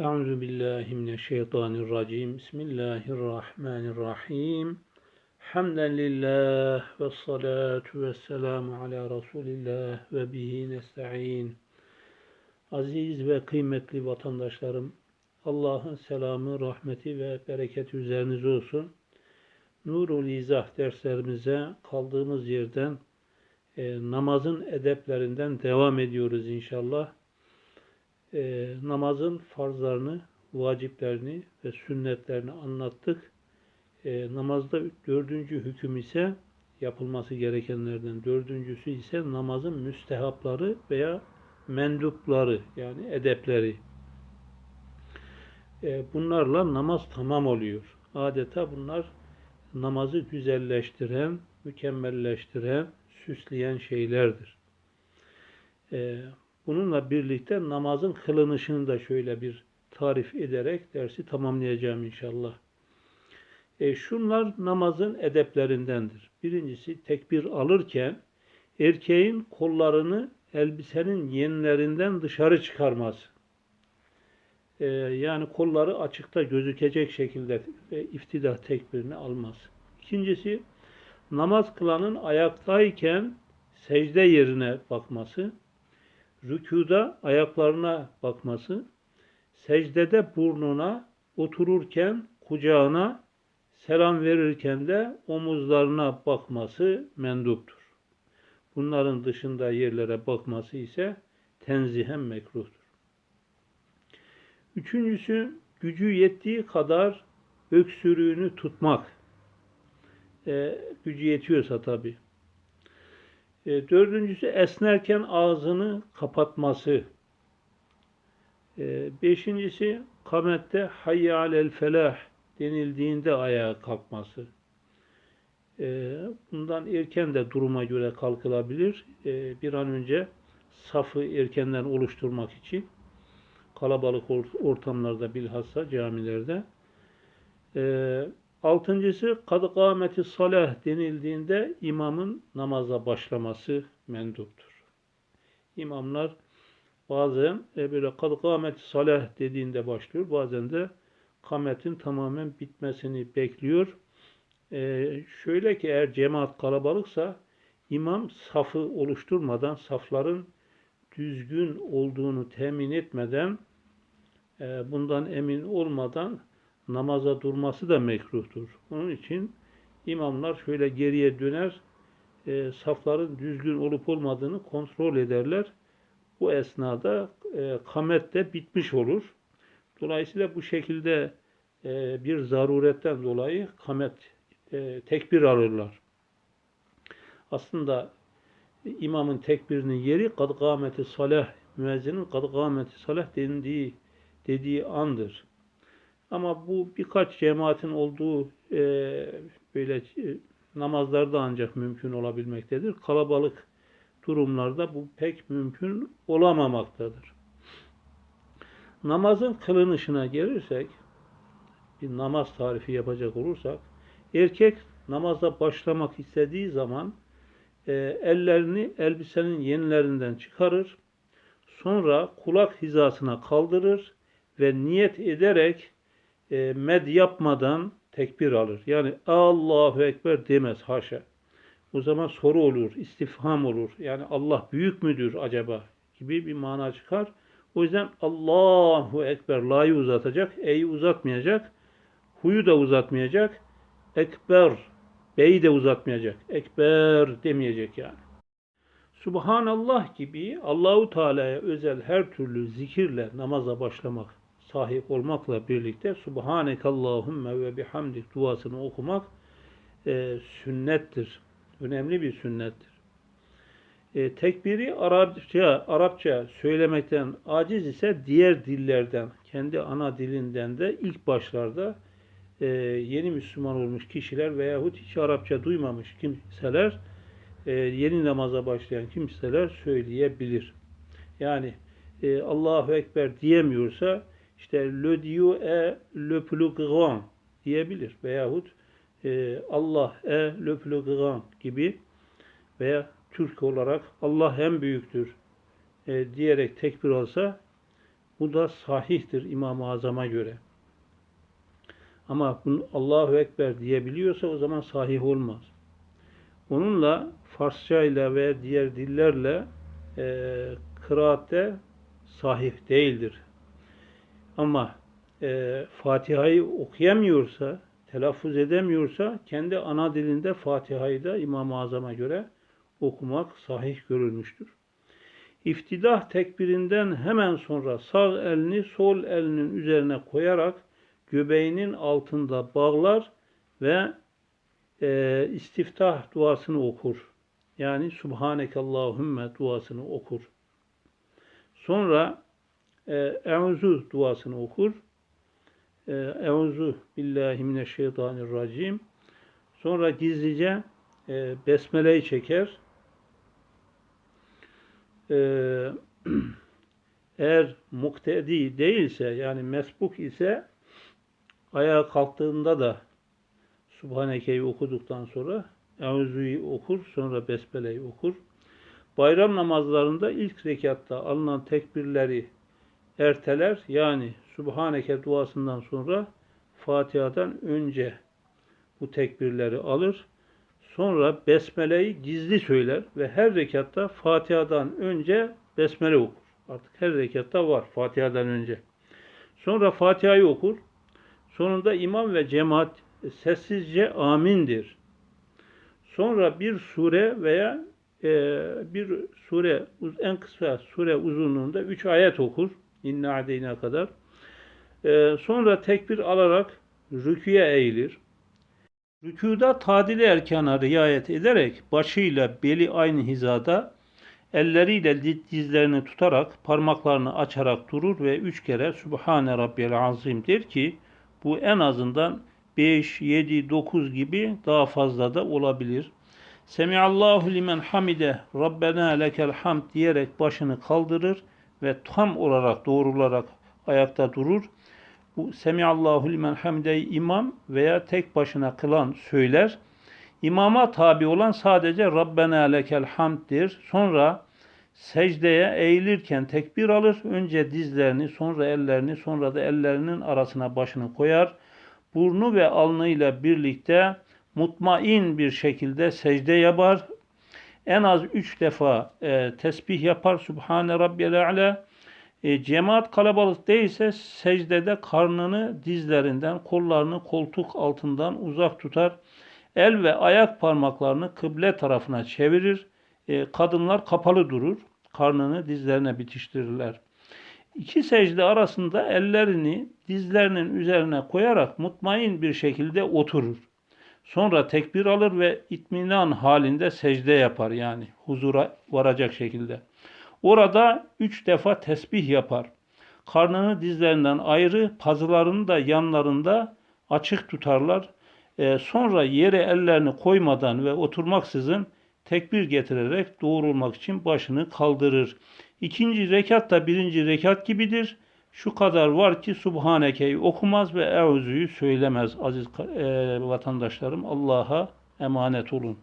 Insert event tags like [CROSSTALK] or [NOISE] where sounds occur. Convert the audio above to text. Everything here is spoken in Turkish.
Euzu billahi mineşşeytanirracim. Bismillahirrahmanirrahim. Hamden lillah ve salatu ve selamu ala Resulillah ve bihi nesta'in. Aziz ve kıymetli vatandaşlarım, Allah'ın selamı, rahmeti ve bereketi üzerinize olsun. Nurul İzah derslerimize kaldığımız yerden e, namazın edeplerinden devam ediyoruz inşallah e, namazın farzlarını, vaciplerini ve sünnetlerini anlattık. E, namazda dördüncü hüküm ise yapılması gerekenlerden dördüncüsü ise namazın müstehapları veya mendupları yani edepleri. E, bunlarla namaz tamam oluyor. Adeta bunlar namazı güzelleştiren, mükemmelleştiren, süsleyen şeylerdir. E, Bununla birlikte namazın kılınışını da şöyle bir tarif ederek dersi tamamlayacağım inşallah. E şunlar namazın edeplerindendir. Birincisi tekbir alırken erkeğin kollarını elbisenin yenlerinden dışarı çıkarması. E, yani kolları açıkta gözükecek şekilde e, iftidah tekbirini alması. İkincisi namaz kılanın ayaktayken secde yerine bakması rükuda ayaklarına bakması, secdede burnuna, otururken kucağına, selam verirken de omuzlarına bakması menduptur. Bunların dışında yerlere bakması ise tenzihen mekruhtur. Üçüncüsü, gücü yettiği kadar öksürüğünü tutmak. E, gücü yetiyorsa tabii. E, dördüncüsü esnerken ağzını kapatması. E, beşincisi kamette hayya alel felah denildiğinde ayağa kalkması. E, bundan erken de duruma göre kalkılabilir. E, bir an önce safı erkenden oluşturmak için kalabalık ortamlarda bilhassa camilerde. E, Altıncısı kadı kâmeti salah denildiğinde imamın namaza başlaması menduptur. İmamlar bazen e, böyle kadı kâmeti salah dediğinde başlıyor. Bazen de kametin tamamen bitmesini bekliyor. E, şöyle ki eğer cemaat kalabalıksa imam safı oluşturmadan, safların düzgün olduğunu temin etmeden, e, bundan emin olmadan namaza durması da mekruhtur. Onun için imamlar şöyle geriye döner, e, safların düzgün olup olmadığını kontrol ederler. Bu esnada e, kamet de bitmiş olur. Dolayısıyla bu şekilde e, bir zaruretten dolayı kamet e, tekbir alırlar. Aslında imamın tekbirinin yeri kad kâmeti salah, müezzinin kad kâmeti salah dendiği, dediği andır. Ama bu birkaç cemaatin olduğu e, böyle e, namazlarda ancak mümkün olabilmektedir. Kalabalık durumlarda bu pek mümkün olamamaktadır. Namazın kılınışına gelirsek, bir namaz tarifi yapacak olursak, erkek namaza başlamak istediği zaman e, ellerini elbisenin yenilerinden çıkarır, sonra kulak hizasına kaldırır ve niyet ederek e, med yapmadan tekbir alır. Yani Allahu Ekber demez haşa. O zaman soru olur, istifham olur. Yani Allah büyük müdür acaba gibi bir mana çıkar. O yüzden Allahu Ekber la'yı uzatacak, e'yi uzatmayacak, huyu da uzatmayacak, ekber, beyi de uzatmayacak, ekber demeyecek yani. Subhanallah gibi Allahu Teala'ya özel her türlü zikirle namaza başlamak sahip olmakla birlikte Subhanekallahümme ve bihamdik duasını okumak e, sünnettir. Önemli bir sünnettir. E, tekbiri Arapça, Arapça söylemekten aciz ise diğer dillerden, kendi ana dilinden de ilk başlarda e, yeni Müslüman olmuş kişiler veyahut hiç Arapça duymamış kimseler e, yeni namaza başlayan kimseler söyleyebilir. Yani e, Allahu Ekber diyemiyorsa işte le Dieu est le plus grand diyebilir. Veyahut e, Allah est le plus grand gibi veya Türk olarak Allah en büyüktür e, diyerek tekbir alsa Bu da sahihtir İmam-ı Azam'a göre. Ama bunu Allahu Ekber diyebiliyorsa o zaman sahih olmaz. Onunla Farsça ile ve diğer dillerle e, kıraatte sahih değildir. Ama e, Fatiha'yı okuyamıyorsa, telaffuz edemiyorsa kendi ana dilinde Fatiha'yı da İmam-ı Azam'a göre okumak sahih görülmüştür. İftidah tekbirinden hemen sonra sağ elini sol elinin üzerine koyarak göbeğinin altında bağlar ve e, istiftah duasını okur. Yani Subhanekallahümme duasını okur. Sonra e, Euzu duasını okur. E, Euzu billahi mineşşeytanirracim. Sonra gizlice e, besmeleyi çeker. E, [CLEARS THROAT] eğer muktedi değilse yani mesbuk ise ayağa kalktığında da Subhaneke'yi okuduktan sonra Euzu'yu okur, sonra Besmele'yi okur. Bayram namazlarında ilk rekatta alınan tekbirleri erteler. Yani Subhaneke duasından sonra Fatiha'dan önce bu tekbirleri alır. Sonra Besmele'yi gizli söyler ve her rekatta Fatiha'dan önce Besmele okur. Artık her rekatta var Fatiha'dan önce. Sonra Fatiha'yı okur. Sonunda imam ve cemaat sessizce amindir. Sonra bir sure veya e, bir sure en kısa sure uzunluğunda üç ayet okur. İnne adeyne kadar. E, sonra tekbir alarak rüküye eğilir. Rükuda tadili erkana riayet ederek başıyla beli aynı hizada elleriyle dizlerini tutarak parmaklarını açarak durur ve üç kere Sübhane Rabbiyel Azim der ki bu en azından 5, 7, 9 gibi daha fazla da olabilir. Semiallahu limen hamide Rabbena lekel hamd diyerek başını kaldırır ve tam olarak doğrularak ayakta durur. Bu Semiallahu limen hamideyi imam veya tek başına kılan söyler. İmama tabi olan sadece Rabbena lekel hamddir. Sonra secdeye eğilirken tekbir alır. Önce dizlerini, sonra ellerini, sonra da ellerinin arasına başını koyar. Burnu ve alnıyla birlikte mutmain bir şekilde secde yapar. En az üç defa e, tesbih yapar. Subhane Rabbiyel A'la. E, cemaat kalabalık değilse secdede karnını dizlerinden, kollarını koltuk altından uzak tutar. El ve ayak parmaklarını kıble tarafına çevirir. E, kadınlar kapalı durur. Karnını dizlerine bitiştirirler. İki secde arasında ellerini dizlerinin üzerine koyarak mutmain bir şekilde oturur. Sonra tekbir alır ve itminan halinde secde yapar yani huzura varacak şekilde. Orada üç defa tesbih yapar. Karnını dizlerinden ayrı, pazılarını da yanlarında açık tutarlar. Ee, sonra yere ellerini koymadan ve oturmaksızın tekbir getirerek doğrulmak için başını kaldırır. İkinci rekat da birinci rekat gibidir. Şu kadar var ki Subhaneke'yi okumaz ve Euzu'yu söylemez aziz e, vatandaşlarım. Allah'a emanet olun.